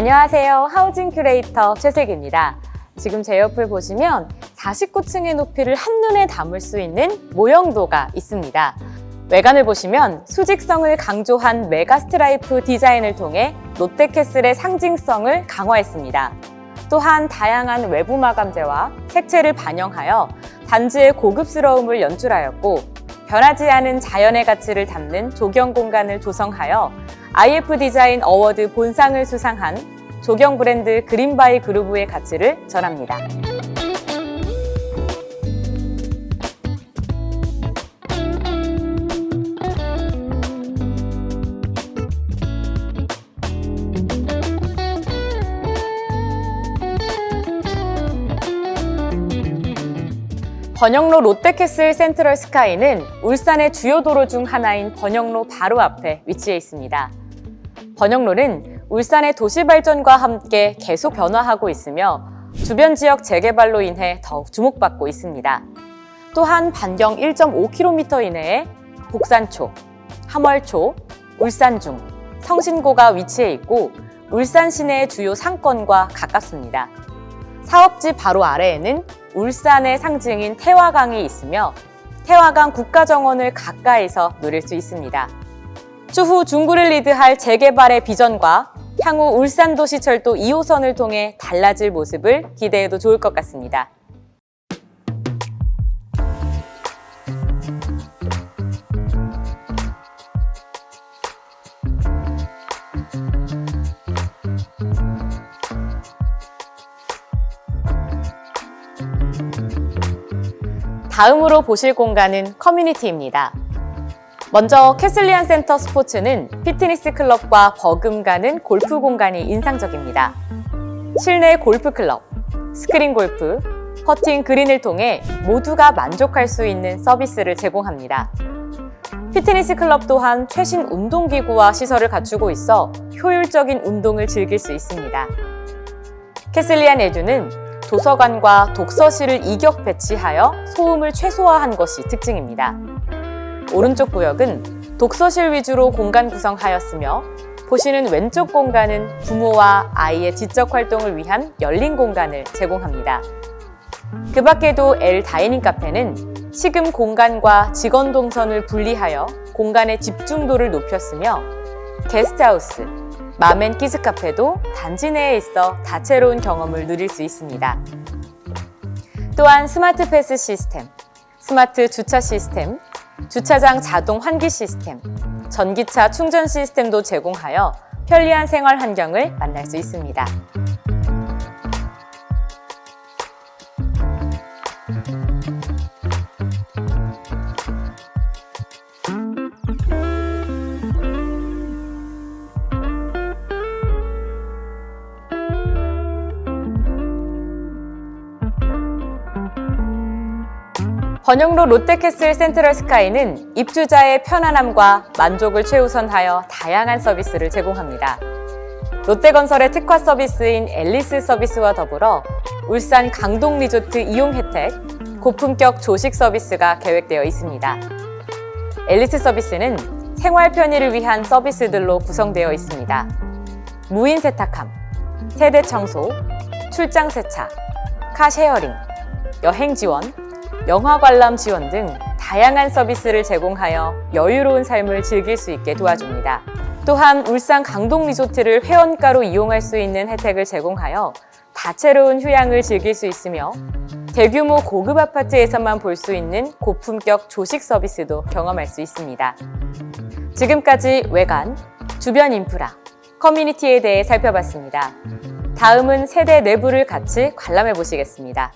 안녕하세요. 하우징 큐레이터 최세기입니다. 지금 제 옆을 보시면 49층의 높이를 한눈에 담을 수 있는 모형도가 있습니다. 외관을 보시면 수직성을 강조한 메가 스트라이프 디자인을 통해 롯데캐슬의 상징성을 강화했습니다. 또한 다양한 외부 마감재와 색채를 반영하여 단지의 고급스러움을 연출하였고 변하지 않은 자연의 가치를 담는 조경 공간을 조성하여 IF 디자인 어워드 본상을 수상한 조경 브랜드 그린바이 그루브의 가치를 전합니다. 번영로 롯데캐슬 센트럴 스카이는 울산의 주요 도로 중 하나인 번영로 바로 앞에 위치해 있습니다. 번영로는 울산의 도시 발전과 함께 계속 변화하고 있으며 주변 지역 재개발로 인해 더욱 주목받고 있습니다. 또한 반경 1.5km 이내에 복산초, 함월초, 울산중, 성신고가 위치해 있고 울산 시내의 주요 상권과 가깝습니다. 사업지 바로 아래에는 울산의 상징인 태화강이 있으며 태화강 국가정원을 가까이서 누릴 수 있습니다. 추후 중구를 리드할 재개발의 비전과 향후 울산도시철도 2호선을 통해 달라질 모습을 기대해도 좋을 것 같습니다. 다음으로 보실 공간은 커뮤니티입니다. 먼저 캐슬리안 센터 스포츠는 피트니스 클럽과 버금가는 골프 공간이 인상적입니다. 실내 골프 클럽, 스크린 골프, 퍼팅 그린을 통해 모두가 만족할 수 있는 서비스를 제공합니다. 피트니스 클럽 또한 최신 운동기구와 시설을 갖추고 있어 효율적인 운동을 즐길 수 있습니다. 캐슬리안 에듀는 도서관과 독서실을 이격 배치하여 소음을 최소화한 것이 특징입니다. 오른쪽 구역은 독서실 위주로 공간 구성하였으며 보시는 왼쪽 공간은 부모와 아이의 지적 활동을 위한 열린 공간을 제공합니다. 그 밖에도 L 다이닝 카페는 식음 공간과 직원 동선을 분리하여 공간의 집중도를 높였으며 게스트하우스, 맘앤 키즈 카페도 단지 내에 있어 다채로운 경험을 누릴 수 있습니다. 또한 스마트 패스 시스템, 스마트 주차 시스템, 주차장 자동 환기 시스템, 전기차 충전 시스템도 제공하여 편리한 생활 환경을 만날 수 있습니다. 번영로 롯데캐슬 센트럴 스카이는 입주자의 편안함과 만족을 최우선하여 다양한 서비스를 제공합니다. 롯데건설의 특화 서비스인 앨리스 서비스와 더불어 울산 강동 리조트 이용 혜택, 고품격 조식 서비스가 계획되어 있습니다. 앨리스 서비스는 생활 편의를 위한 서비스들로 구성되어 있습니다. 무인 세탁함, 세대 청소, 출장 세차, 카쉐어링, 여행 지원, 영화 관람 지원 등 다양한 서비스를 제공하여 여유로운 삶을 즐길 수 있게 도와줍니다. 또한 울산 강동 리조트를 회원가로 이용할 수 있는 혜택을 제공하여 다채로운 휴양을 즐길 수 있으며 대규모 고급 아파트에서만 볼 수 있는 고품격 조식 서비스도 경험할 수 있습니다. 지금까지 외관, 주변 인프라, 커뮤니티에 대해 살펴봤습니다. 다음은 세대 내부를 같이 관람해 보시겠습니다.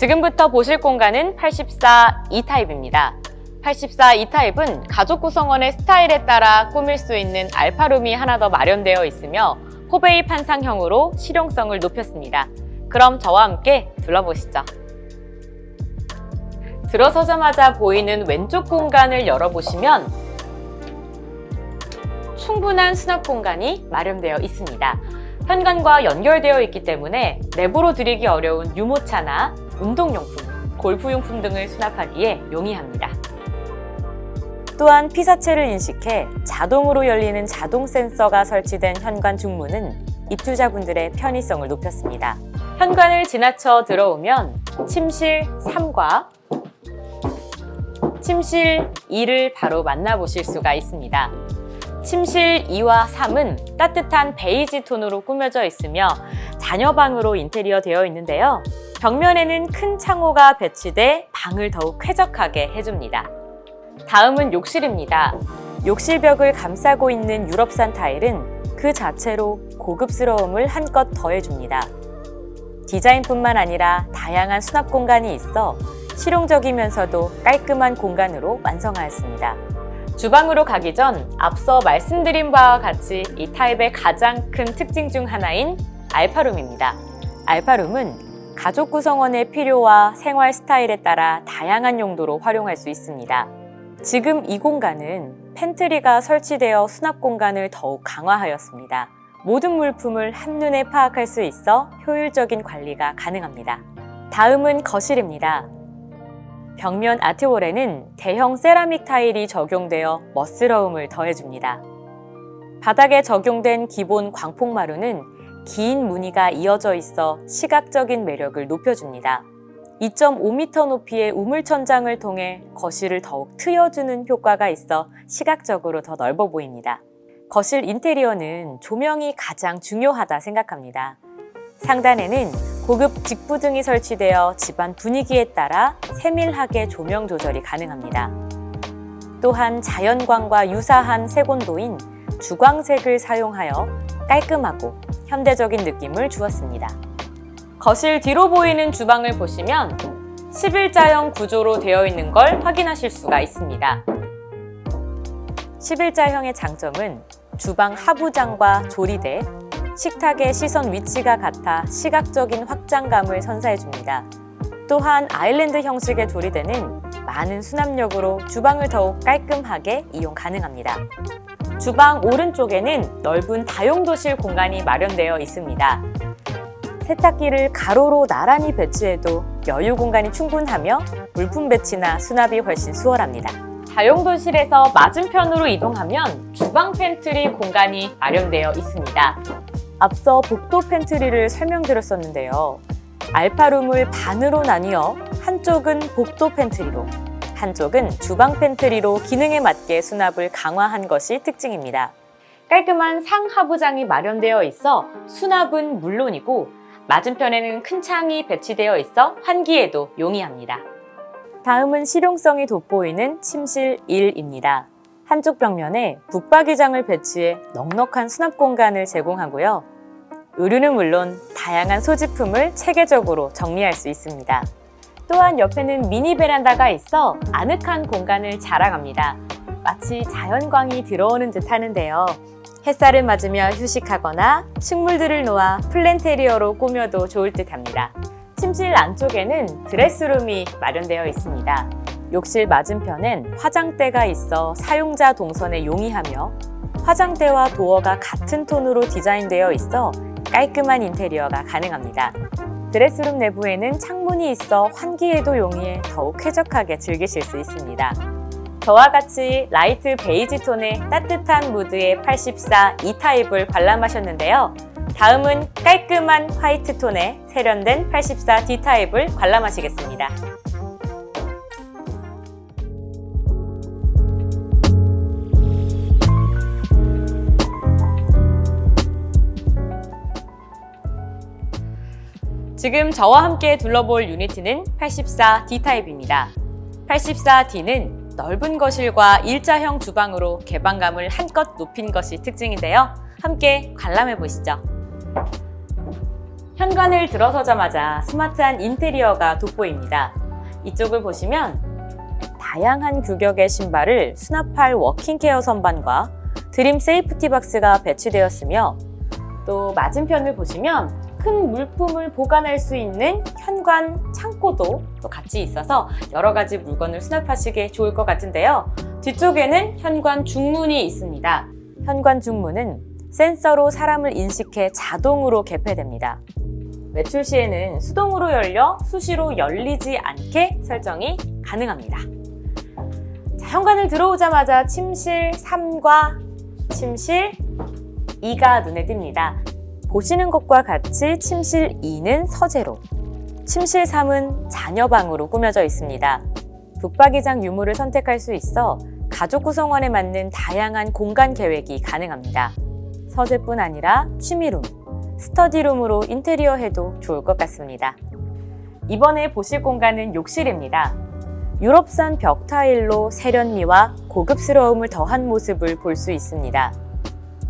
지금부터 보실 공간은 84 E타입입니다. 84 E타입은 가족 구성원의 스타일에 따라 꾸밀 수 있는 알파룸이 하나 더 마련되어 있으며 호베이 판상형으로 실용성을 높였습니다. 그럼 저와 함께 둘러보시죠. 들어서자마자 보이는 왼쪽 공간을 열어보시면 충분한 수납 공간이 마련되어 있습니다. 현관과 연결되어 있기 때문에 내부로 들이기 어려운 유모차나 운동용품, 골프용품 등을 수납하기에 용이합니다. 또한 피사체를 인식해 자동으로 열리는 자동 센서가 설치된 현관 중문은 입주자분들의 편의성을 높였습니다. 현관을 지나쳐 들어오면 침실 3과 침실 2를 바로 만나보실 수가 있습니다. 침실 2와 3은 따뜻한 베이지 톤으로 꾸며져 있으며 자녀방으로 인테리어 되어 있는데요. 벽면에는 큰 창호가 배치돼 방을 더욱 쾌적하게 해줍니다. 다음은 욕실입니다. 욕실 벽을 감싸고 있는 유럽산 타일은 그 자체로 고급스러움을 한껏 더해줍니다. 디자인뿐만 아니라 다양한 수납 공간이 있어 실용적이면서도 깔끔한 공간으로 완성하였습니다. 주방으로 가기 전 앞서 말씀드린 바와 같이 이 타입의 가장 큰 특징 중 하나인 알파룸입니다. 알파룸은 가족 구성원의 필요와 생활 스타일에 따라 다양한 용도로 활용할 수 있습니다. 지금 이 공간은 팬트리가 설치되어 수납 공간을 더욱 강화하였습니다. 모든 물품을 한눈에 파악할 수 있어 효율적인 관리가 가능합니다. 다음은 거실입니다. 벽면 아트월에는 대형 세라믹 타일이 적용되어 멋스러움을 더해줍니다. 바닥에 적용된 기본 광폭마루는 긴 무늬가 이어져 있어 시각적인 매력을 높여줍니다. 2.5m 높이의 우물천장을 통해 거실을 더욱 트여주는 효과가 있어 시각적으로 더 넓어 보입니다. 거실 인테리어는 조명이 가장 중요하다 생각합니다. 상단에는 고급 직부등이 설치되어 집안 분위기에 따라 세밀하게 조명 조절이 가능합니다. 또한 자연광과 유사한 색온도인 주광색을 사용하여 깔끔하고 현대적인 느낌을 주었습니다. 거실 뒤로 보이는 주방을 보시면 11자형 구조로 되어 있는 걸 확인하실 수가 있습니다. 11자형의 장점은 주방 하부장과 조리대, 식탁의 시선 위치가 같아 시각적인 확장감을 선사해줍니다. 또한 아일랜드 형식의 조리대는 많은 수납력으로 주방을 더욱 깔끔하게 이용 가능합니다. 주방 오른쪽에는 넓은 다용도실 공간이 마련되어 있습니다. 세탁기를 가로로 나란히 배치해도 여유 공간이 충분하며 물품 배치나 수납이 훨씬 수월합니다. 다용도실에서 맞은편으로 이동하면 주방 팬트리 공간이 마련되어 있습니다. 앞서 복도 팬트리를 설명드렸었는데요. 알파룸을 반으로 나뉘어 한쪽은 복도 팬트리로, 한쪽은 주방 팬트리로 기능에 맞게 수납을 강화한 것이 특징입니다. 깔끔한 상하부장이 마련되어 있어 수납은 물론이고 맞은편에는 큰 창이 배치되어 있어 환기에도 용이합니다. 다음은 실용성이 돋보이는 침실 1입니다. 한쪽 벽면에 북박이장을 배치해 넉넉한 수납 공간을 제공하고요. 의류는 물론 다양한 소지품을 체계적으로 정리할 수 있습니다. 또한 옆에는 미니 베란다가 있어 아늑한 공간을 자랑합니다. 마치 자연광이 들어오는 듯 하는데요. 햇살을 맞으며 휴식하거나 식물들을 놓아 플랜테리어로 꾸며도 좋을 듯 합니다. 침실 안쪽에는 드레스룸이 마련되어 있습니다. 욕실 맞은편엔 화장대가 있어 사용자 동선에 용이하며 화장대와 도어가 같은 톤으로 디자인되어 있어 깔끔한 인테리어가 가능합니다. 드레스룸 내부에는 창문이 있어 환기에도 용이해 더욱 쾌적하게 즐기실 수 있습니다. 저와 같이 라이트 베이지 톤의 따뜻한 무드의 84 E타입을 관람하셨는데요. 다음은 깔끔한 화이트 톤의 세련된 84 D타입을 관람하시겠습니다. 지금 저와 함께 둘러볼 유니트는 84D 타입입니다. 84D는 넓은 거실과 일자형 주방으로 개방감을 한껏 높인 것이 특징인데요. 함께 관람해 보시죠. 현관을 들어서자마자 스마트한 인테리어가 돋보입니다. 이쪽을 보시면 다양한 규격의 신발을 수납할 워킹케어 선반과 드림 세이프티 박스가 배치되었으며 또 맞은편을 보시면 큰 물품을 보관할 수 있는 현관 창고도 또 같이 있어서 여러 가지 물건을 수납하시기에 좋을 것 같은데요. 뒤쪽에는 현관 중문이 있습니다. 현관 중문은 센서로 사람을 인식해 자동으로 개폐됩니다. 외출 시에는 수동으로 열려 수시로 열리지 않게 설정이 가능합니다. 자, 현관을 들어오자마자 침실 3과 침실 2가 눈에 띕니다. 보시는 것과 같이 침실 2는 서재로, 침실 3은 자녀방으로 꾸며져 있습니다. 북박이장 유무를 선택할 수 있어 가족 구성원에 맞는 다양한 공간 계획이 가능합니다. 서재뿐 아니라 취미룸, 스터디룸으로 인테리어 해도 좋을 것 같습니다. 이번에 보실 공간은 욕실입니다. 유럽산 벽 타일로 세련미와 고급스러움을 더한 모습을 볼 수 있습니다.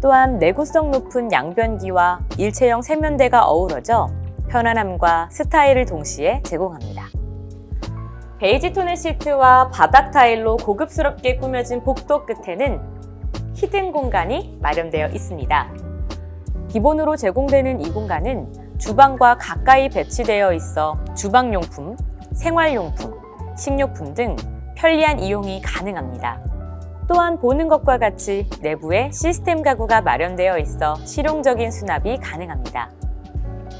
또한 내구성 높은 양변기와 일체형 세면대가 어우러져 편안함과 스타일을 동시에 제공합니다. 베이지 톤의 시트와 바닥 타일로 고급스럽게 꾸며진 복도 끝에는 히든 공간이 마련되어 있습니다. 기본으로 제공되는 이 공간은 주방과 가까이 배치되어 있어 주방용품, 생활용품, 식료품 등 편리한 이용이 가능합니다. 또한 보는 것과 같이 내부에 시스템 가구가 마련되어 있어 실용적인 수납이 가능합니다.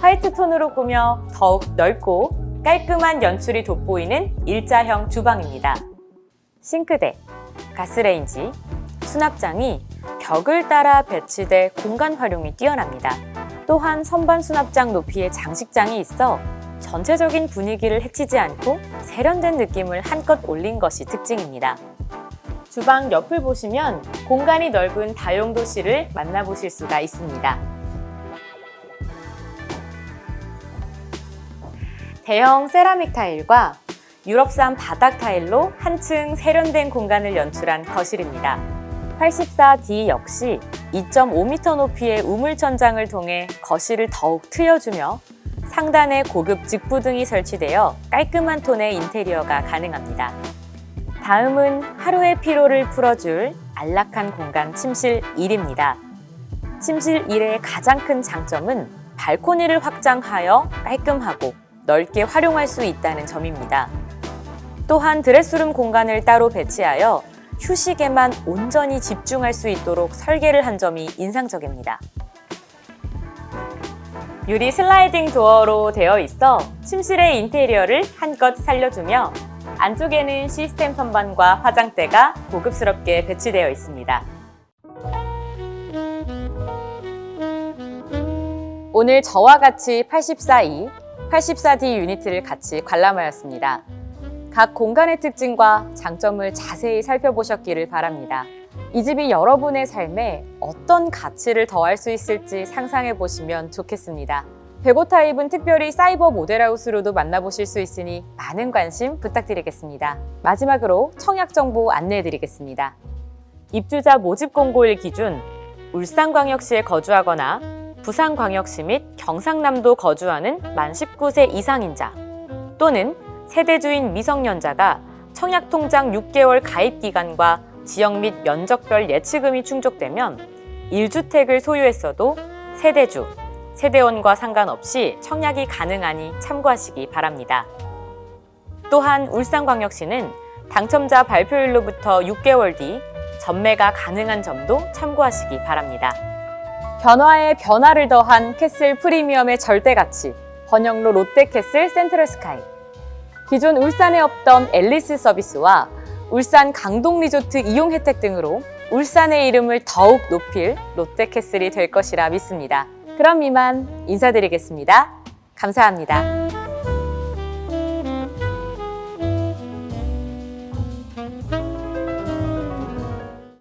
화이트 톤으로 꾸며 더욱 넓고 깔끔한 연출이 돋보이는 일자형 주방입니다. 싱크대, 가스레인지, 수납장이 벽을 따라 배치돼 공간 활용이 뛰어납니다. 또한 선반 수납장 높이의 장식장이 있어 전체적인 분위기를 해치지 않고 세련된 느낌을 한껏 올린 것이 특징입니다. 주방 옆을 보시면 공간이 넓은 다용도실을 만나보실 수가 있습니다. 대형 세라믹 타일과 유럽산 바닥 타일로 한층 세련된 공간을 연출한 거실입니다. 84D 역시 2.5m 높이의 우물 천장을 통해 거실을 더욱 트여주며 상단에 고급 직부등이 설치되어 깔끔한 톤의 인테리어가 가능합니다. 다음은 하루의 피로를 풀어줄 안락한 공간 침실 1입니다. 침실 1의 가장 큰 장점은 발코니를 확장하여 깔끔하고 넓게 활용할 수 있다는 점입니다. 또한 드레스룸 공간을 따로 배치하여 휴식에만 온전히 집중할 수 있도록 설계를 한 점이 인상적입니다. 유리 슬라이딩 도어로 되어 있어 침실의 인테리어를 한껏 살려주며 안쪽에는 시스템 선반과 화장대가 고급스럽게 배치되어 있습니다. 오늘 저와 같이 84E, 84D 유니트를 같이 관람하였습니다. 각 공간의 특징과 장점을 자세히 살펴보셨기를 바랍니다. 이 집이 여러분의 삶에 어떤 가치를 더할 수 있을지 상상해 보시면 좋겠습니다. 베고 타입은 특별히 사이버 모델하우스로도 만나보실 수 있으니 많은 관심 부탁드리겠습니다. 마지막으로 청약 정보 안내해 드리겠습니다. 입주자 모집 공고일 기준 울산광역시에 거주하거나 부산광역시 및 경상남도 거주하는 만 19세 이상인 자 또는 세대주인 미성년자가 청약통장 6개월 가입 기간과 지역 및 면적별 예치금이 충족되면 1주택을 소유했어도 세대주, 세대원과 상관없이 청약이 가능하니 참고하시기 바랍니다. 또한 울산광역시는 당첨자 발표일로부터 6개월 뒤 전매가 가능한 점도 참고하시기 바랍니다. 변화에 변화를 더한 캐슬 프리미엄의 절대 가치, 번영로 롯데캐슬 센트럴 스카이. 기존 울산에 없던 앨리스 서비스와 울산 강동 리조트 이용 혜택 등으로 울산의 이름을 더욱 높일 롯데캐슬이 될 것이라 믿습니다. 그럼 이만 인사드리겠습니다. 감사합니다.